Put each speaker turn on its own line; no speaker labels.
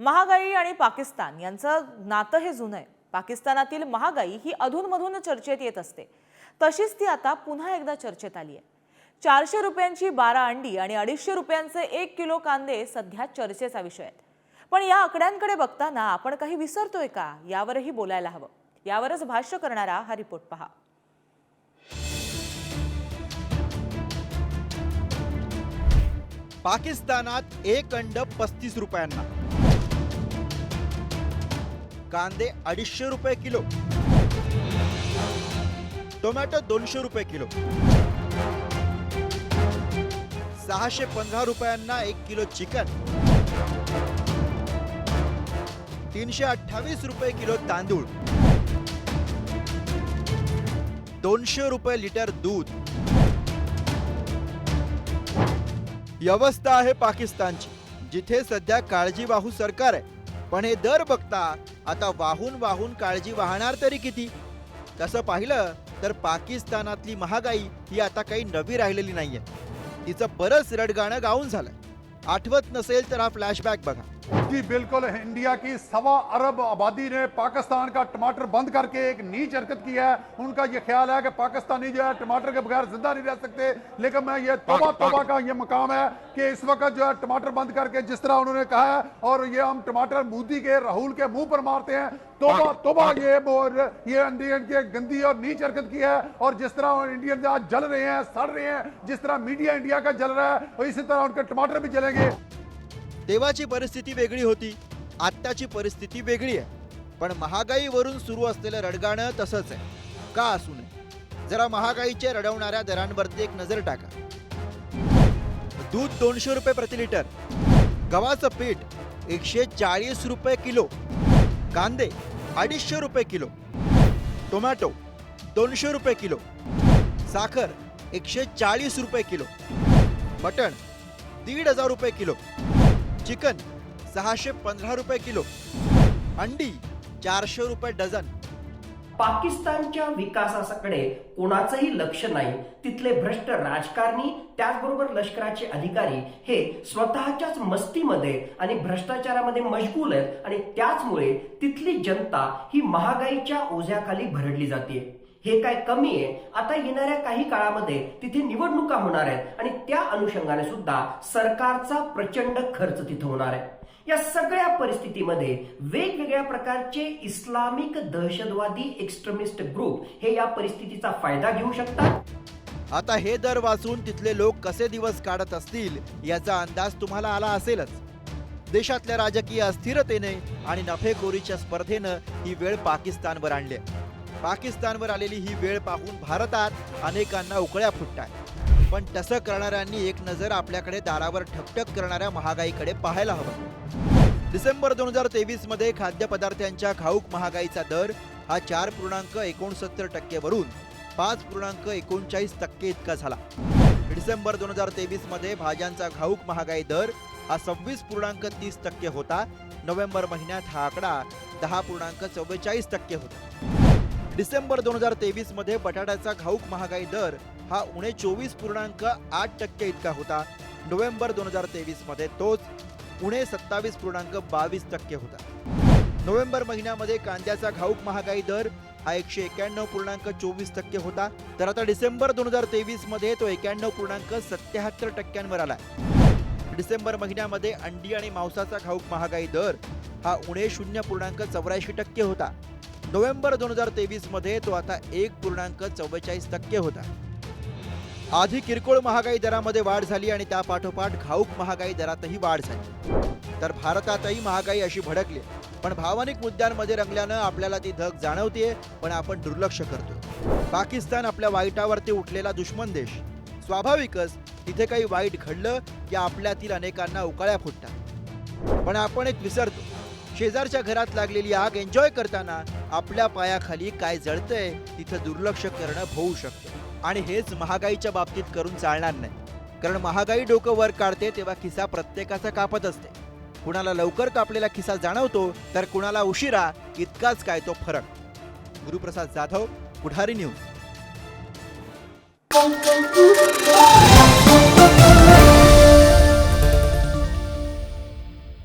महागाई आणि पाकिस्तान यांचं नातं हे जुनं आहे. पाकिस्तानातील महागाई ही अधूनमधून चर्चेत येत असते. तशीच ती आता पुन्हा एकदा चर्चेत आली आहे. चारशे रुपयांची बारा अंडी आणि अडीचशे रुपयांचे एक किलो कांदे सध्या चर्चेचा विषय आहेत. पण या आकड्यांकडे बघताना आपण काही विसरतोय का? यावरही बोलायला हवं. यावरच भाष्य करणारा हा रिपोर्ट पहा.
पाकिस्तानात एक अंड पस्तीस रुपयांना. कांदे अडीचशे रुपये किलो. टोमॅटो दोनशे रुपये किलो. सहाशे पंधरा रुपयांना एक किलो चिकन. तीनशे अठ्ठावीस रुपये किलो तांदूळ. दोनशे रुपये लिटर दूध. ही अवस्था आहे पाकिस्तानची जिथे सध्या काळजीवाहू सरकार आहे. पण हे दर बघता आता वाहून वाहून काळजी वाहणार तरी किती? तसं पाहिलं तर पाकिस्तानातली महागाई ही आता काही नवी राहिलेली नाहीये. तिचं बरंच रडगाणं गाऊन झालंय. आठवत नसेल तर हा फ्लॅशबॅक बघा.
जी बिल्कुल इंडिया की सवा अरब आबादी ने पाकिस्तान का टमाटर बंद करके एक नीच हरकत की है। उनका ये ख्याल है कि पाकिस्तानी जो है टमाटर के बगैर ज़िंदा नहीं रह सकते। लेकिन मैं ये तोबा तोबा का ये मकाम है कि इस वक्त जो है टमाटर बंद करके जिस तरह उन्होंने कहा है और ये हम टमाटर मोदी के राहुल के मुँह पर मारते हैं। तोबा तोबा ये और ये इंडियन की गंदी और नीच हरकत की है और जिस तरह इंडियन आज जल रहे हैं सड़ रहे हैं जिस तरह मीडिया इंडिया का जल रहा है और इसी तरह उनके टमाटर भी जलेंगे।
तेव्हाची परिस्थिती वेगळी होती. आत्ताची परिस्थिती वेगळी आहे. पण महागाईवरून सुरू असलेलं रडगाणं तसंच आहे. का असू नये? जरा महागाईच्या रडवणाऱ्या दरांवरती एक नजर टाका. दूध दोनशे रुपये प्रति लिटर. गव्हाचं पीठ एकशे चाळीस रुपये किलो. कांदे अडीचशे रुपये किलो. टोमॅटो दोनशे रुपये किलो. साखर एकशे चाळीस रुपये किलो. मटण दीड हजार रुपये किलो. चिकन सहाशे पंधरा रुपये किलो. अंडी चारशे रुपये डझन.
पाकिस्तानच्या विकासाकडे कोणाचंही लक्ष नाही. तिथले भ्रष्ट राजकारणी त्याचबरोबर लष्कराचे अधिकारी हे स्वतःच्याच मस्तीमध्ये आणि भ्रष्टाचारामध्ये मशगूल आहेत आणि त्याचमुळे तिथली जनता ही महागाईच्या ओझ्याखाली भरडली जाते हे काय कमी आहे? आता येणाऱ्या काही काळामध्ये तिथे निवडणुका होणार आहेत आणि त्या अनुषंगाने सुद्धा सरकारचा प्रचंड खर्च तिथं होणार आहे. या सगळ्या परिस्थितीमध्ये वेगवेगळ्या प्रकारचे इस्लामिक दहशतवादी एक्स्ट्रीमिस्ट ग्रुप हे या परिस्थितीचा फायदा घेऊ शकतात?
आता हे दर वाचून तिथले लोक कसे दिवस काढत असतील याचा अंदाज तुम्हाला आला असेलच. देशातल्या राजकीय अस्थिरतेने आणि नफेखोरीच्या स्पर्धेनं ही वेळ पाकिस्तानवर आणली आहे. पाकिस्तानवर आलेली ही वेळ पाहून भारतात अनेकांना उकळ्या फुटतात. पण तसं करणाऱ्यांनी एक नजर आपल्याकडे दारावर ठकठक करणाऱ्या महागाईकडे पाहायला हवं. डिसेंबर दोन हजार तेवीसमध्ये खाद्यपदार्थांच्या घाऊक महागाईचा दर हा चार पूर्णांक एकोणसत्तर टक्केवरून पाच पूर्णांक एकोणचाळीस टक्के इतका झाला. डिसेंबर दोन हजार तेवीसमध्ये भाज्यांचा घाऊक महागाई दर हा सव्वीस पूर्णांक तीस टक्के होता. नोव्हेंबर महिन्यात हा आकडा दहा पूर्णांक चव्वेचाळीस टक्के होता. डिसेंबर दोन हजार तेवीसमध्ये बटाट्याचा घाऊक महागाई दर हा उणे चोवीस पूर्णांक आठ टक्के इतका होता. नोव्हेंबर दोन हजार तेवीसमध्ये तोच उणे सत्तावीस पूर्णांक बावीस टक्के होता. नोव्हेंबर महिन्यामध्ये कांद्याचा घाऊक महागाई दर हा एकशे एक्याण्णव पूर्णांक चोवीस टक्के होता. तर आता डिसेंबर दोन हजार तेवीसमध्ये तो एक्याण्णव पूर्णांक सत्याहत्तर टक्क्यांवर आला. डिसेंबर महिन्यामध्ये अंडी आणि मांसाचा घाऊक महागाई दर हा उणे शून्य पूर्णांक चौऱ्याऐंशी टक्के होता. नोव्हेंबर दोन हजार तेवीसमध्ये तो आता एक पूर्णांक चव्वेचाळीस टक्के होता. आधी किरकोळ महागाई दरामध्ये वाढ झाली आणि त्या पाठोपाठ घाऊक महागाई दरातही वाढ झाली. तर भारतातही महागाई अशी भडकली पण भावनिक मुद्द्यांमध्ये रंगल्यानं आपल्याला ती धग जाणवतीये पण आपण दुर्लक्ष करतो पाकिस्तान आपल्या वाईटावरती उठलेला दुश्मन देश. स्वाभाविकच तिथे काही वाईट घडलं की आपल्यातील अनेकांना उकाळ्या फुटतात. पण आपण एक विसरतो. शेजारच्या घरात लागलेली आग एन्जॉय करताना आपल्या पायाखाली काय जळतंय तिथं दुर्लक्ष करणं होऊ शकतं. आणि हेच महागाईच्या बाबतीत करून चालणार नाही. कारण महागाई डोकं वर काढते तेव्हा खिसा प्रत्येकाचा कापत असते. कुणाला लवकर कापलेला खिसा जाणवतो तर कुणाला उशिरा इतकाच काय तो फरक. गुरुप्रसाद जाधव पुढारी न्यूज.